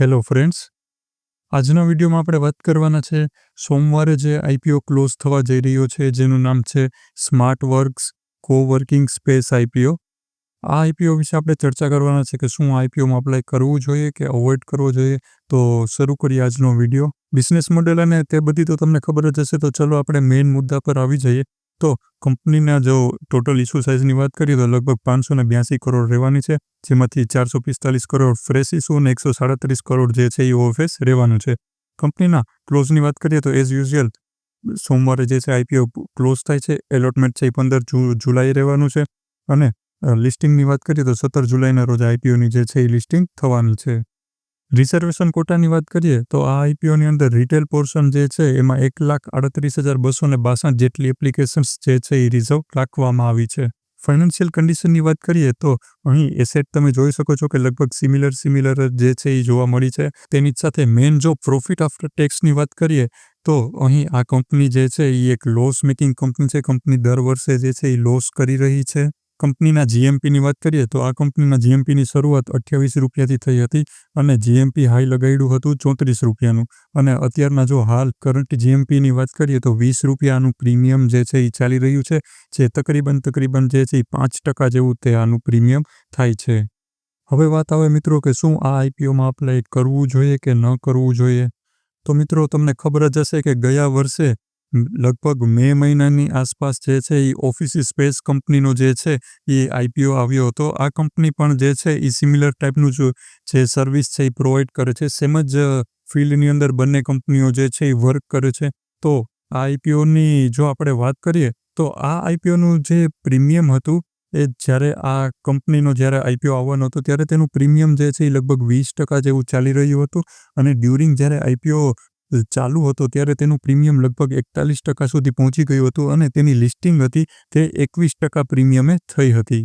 Hello friends આજના વિડીયોમાં આપણે વાત કરવાના છે સોમવારે જે આઈપીઓ ક્લોઝ થવા જઈ રહ્યો છે, જેનું નામ છે smart works coworking space IPO આ આઈપીઓ વિશે આપણે ચર્ચા કરવાના છે કે શું આઈપીઓમાં અપ્લાય કરવું જોઈએ કે અવોઇડ કરવો જોઈએ. તો શરૂ કરીએ આજનો વીડિયો. બિઝનેસ મોડેલ અને તે બધી તો તમને ખબર જ હશે, તો ચલો આપણે મેઇન મુદ્દા પર આવી જઈએ. તો કંપનીના જો ટોટલ ઇસ્યુ સાઇઝની વાત કરીએ તો લગભગ પાંચસો ને બ્યાસી કરોડ રહેવાની છે, જેમાંથી ચારસો પિસ્તાલીસ કરોડ ફ્રેશ ઇસ્યુ અને એકસો સાડત્રીસ કરોડ જે છે એ ઓફેસ રહેવાનું છે. કંપનીના ક્લોઝની વાત કરીએ તો એઝ યુઝ્યુઅલ સોમવારે જે છે આઈપીઓ ક્લોઝ થાય છે એલોટમેન્ટ છે એ પંદર જુલાઈ રહેવાનું છે અને લિસ્ટિંગની વાત કરીએ તો સત્તર જુલાઈના રોજ આઈપીઓની જે છે એ લિસ્ટિંગ થવાનું છે. રિઝર્વેશન કોટાની વાત કરીએ, તો આ આઈપીઓની અંદર રિટેલ પોર્શન જે છે, એમાં એક લાખ આડત્રીસ હજાર બસો ને બાસઠ જેટલી એપ્લિકેશન્સ જે છે, એ રિઝર્વ રાખવામાં આવી છે. ફાઇનાન્શિયલ કન્ડિશનની વાત કરીએ, તો અહીં એસેટ તમે જોઈ શકો છો કે લગભગ સિમિલર સિમિલર જે છે, એ જોવા મળી છે. તેની સાથે મેઇન જો પ્રોફિટ આફ્ટર ટેક્સની વાત કરીએ, તો અહીં આ કંપની જે છે, એ એક લોસ મેકિંગ કંપની છે. કંપની દર વર્ષે જે છે, એ લોસ કરી રહી છે. કંપનીના જીએમપીની વાત કરીએ તો આ કંપનીના જીએમપીની શરૂઆત અઠ્યાવીસ રૂપિયાથી થઈ હતી અને જીએમપી હાઈ લગાડ્યું હતું ચોત્રીસ રૂપિયાનું. અને અત્યારના જો હાલ કરંટ જીએમપીની વાત કરીએ તો વીસ રૂપિયાનું પ્રીમિયમ જે છે એ ચાલી રહ્યું છે, જે તકરીબન તકરીબન જે છે એ પાંચ ટકા જેવું તે આનું પ્રીમિયમ થાય છે. હવે વાત આવે મિત્રો કે શું આ આઈપીઓમાં અપ્લાય કરવું જોઈએ કે ન કરવું જોઈએ? તો મિત્રો તમને ખબર જ હશે કે ગયા વર્ષે લગભગ મે મહિનાની આસપાસ જે છે એ ઓફિસ સ્પેસ કંપનીનો જે છે એ આઈપીઓ આવ્યો હતો. આ કંપની પણ જે છે એ સિમિલર ટાઈપનું જે સર્વિસ છે એ પ્રોવાઈડ કરે છે. સેમ જ ફિલ્ડની અંદર બંને કંપનીઓ જે છે એ વર્ક કરે છે. તો આ આઈપીઓની જો આપણે વાત કરીએ તો આ આઈપીઓનું જે પ્રીમિયમ હતું એ જ્યારે આ કંપનીનો જ્યારે આઈપીઓ આવવાનો હતો ત્યારે તેનું પ્રીમિયમ જે છે એ લગભગ વીસ ટકા જેવું ચાલી રહ્યું હતું. અને ડ્યુરિંગ જ્યારે આઈપીઓ ચાલુ હતો ત્યારે તેનું પ્રીમિયમ લગભગ એકતાલીસ ટકા સુધી પહોંચી ગયું હતું અને તેની લિસ્ટિંગ હતી તે એકવીસ ટકા પ્રીમિયમે થઈ હતી.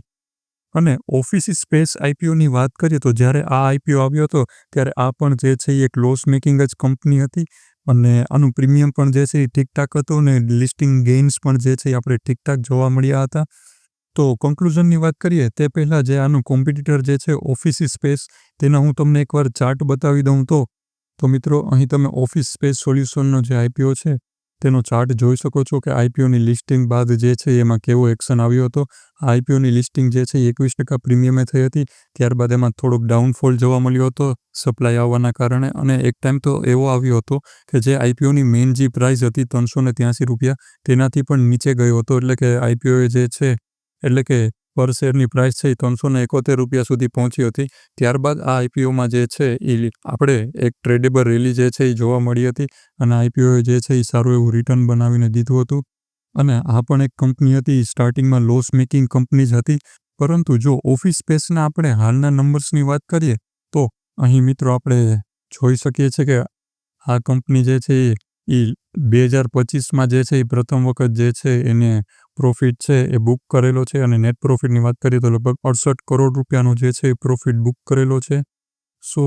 અને ઓફિસ સ્પેસ આઈપીઓની વાત કરીએ તો જ્યારે આ આઈપીઓ આવ્યો હતો ત્યારે આ પણ જે છે એક લોસ મેકિંગ જ કંપની હતી અને આનું પ્રીમિયમ પણ જે છે એ ઠીકઠાક હતું અને લિસ્ટિંગ ગેઇન્સ પણ જે છે એ આપણે ઠીકઠાક જોવા મળ્યા હતા. તો કન્ક્લુઝનની વાત કરીએ તે પહેલાં જે આનું કોમ્પિટિટર જે છે ઓફિસ સ્પેસ તેના હું તમને એકવાર ચાર્ટ બતાવી દઉં તો તો મિત્રો, અહીં તમે ઓફિસ સ્પેસ સોલ્યુશનનો જે આઈપીઓ છે, તેનો ચાર્ટ જોઈ શકો છો કે આઈપીઓની લિસ્ટિંગ બાદ જે છે એમાં કેવો એક્શન આવ્યો હતો. આઈપીઓની લિસ્ટિંગ જે છે એકવીસ ટકા પ્રીમિયમે થઈ હતી. ત્યારબાદ એમાં થોડોક ડાઉનફોલ જોવા મળ્યો હતો સપ્લાય આવવાના કારણે અને એક ટાઈમ તો એવો આવ્યો હતો કે જે આઈપીઓની મેઇન જે પ્રાઇસ હતી ત્રણસો ને ત્યાંસી રૂપિયા, તેનાથી પણ નીચે ગયો હતો. એટલે કે આઈપીઓએ જે છે, એટલે કે પર શેરની પ્રાઇસ છે એ ત્રણસો ને એકોતેર રૂપિયા સુધી પહોંચી હતી. ત્યારબાદ આ આઈપીઓમાં જે છે એ આપણે એક ટ્રેડેબલ રેલી જે છે એ જોવા મળી હતી અને આઈપીઓએ જે છે એ સારું એવું રિટર્ન બનાવીને દીધું હતું. અને આ પણ એક કંપની હતી સ્ટાર્ટિંગમાં લોસ મેકિંગ કંપની જ હતી. પરંતુ જો ઓફિસ સ્પેસના આપણે હાલના નંબર્સની વાત કરીએ, તો અહીં મિત્રો આપણે જોઈ શકીએ છીએ કે આ કંપની જે છે એ બે હજાર પચીસમાં જે છે એ પ્રથમ વખત જે છે એને પ્રોફિટ છે એ બુક કરેલો છે અને નેટ પ્રોફિટની વાત કરીએ તો લગભગ અડસઠ કરોડ રૂપિયાનો જે છે એ પ્રોફિટ બુક કરેલો છે. સો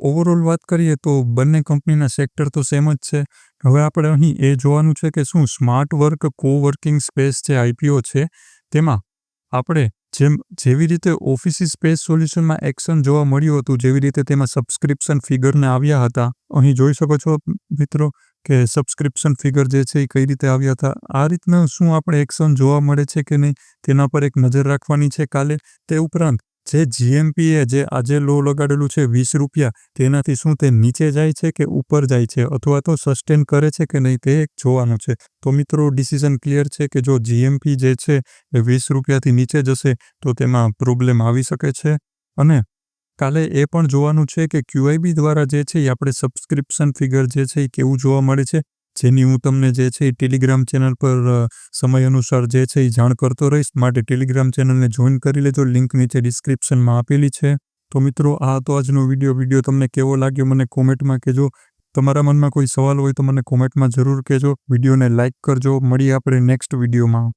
ઓવરઓલ વાત કરીએ તો બંને કંપનીના સેક્ટર તો સેમ જ છે. હવે આપણે અહીં એ જોવાનું છે કે શું સ્માર્ટ વર્ક કોવર્કિંગ સ્પેસ જે આઈપીઓ છે, તેમાં આપણે જેમ, જેવી રીતે ઓફિસ સ્પેસ સોલ્યુશનમાં એક્શન જોવા મળ્યું હતું, જેવી રીતે તેમાં સબસ્ક્રિપ્શન ફિગરને આવ્યા હતા. અહીં જોઈ શકો છો મિત્રો કે સબસ્ક્રિપ્શન ફિગર જે છે એ કઈ રીતે આવ્યા હતા? આ રીતના શું આપણે એક્શન જોવા મળે છે કે નહીં? તેના પર એક નજર રાખવાની છે કાલે. તે ઉપરાંત, જે જીએમપીએ જે આજે લો લગાડેલું છે વીસ રૂપિયા, તેનાથી શું તે નીચે જાય છે કે ઉપર જાય છે? અથવા તો સસ્ટેન કરે છે કે નહીં તે એક જોવાનું છે. તો મિત્રો ડિસિઝન ક્લિયર છે કે જો જીએમપી જે છે એ વીસ રૂપિયાથી નીચે જશે, તો તેમાં પ્રોબ્લેમ આવી શકે છે. અને કાલે એ પણ જોવાનું છે કે ક્યુઆઈબી દ્વારા જે છે એ આપણે સબસ્ક્રિપ્શન ફિગર જે છે એ કેવું જોવા મળે છે. જેની હું તમને જે છે એ ટેલિગ્રામ ચેનલ પર સમય અનુસાર જે છે એ જાણ કરતો રહીશ. માટે ટેલિગ્રામ ચેનલને જોઈન કરી લેજો. લિંક નીચે ડિસ્ક્રિપ્શનમાં આપેલી છે. તો મિત્રો, આ તો આજનો વીડિયો વીડિયો તમને કેવો લાગ્યો મને કોમેન્ટમાં કહેજો. તમારા મનમાં કોઈ સવાલ હોય તો મને કોમેન્ટમાં જરૂર કહેજો. વિડીયોને લાઇક કરજો. મળીએ આપણે નેક્સ્ટ વિડીયોમાં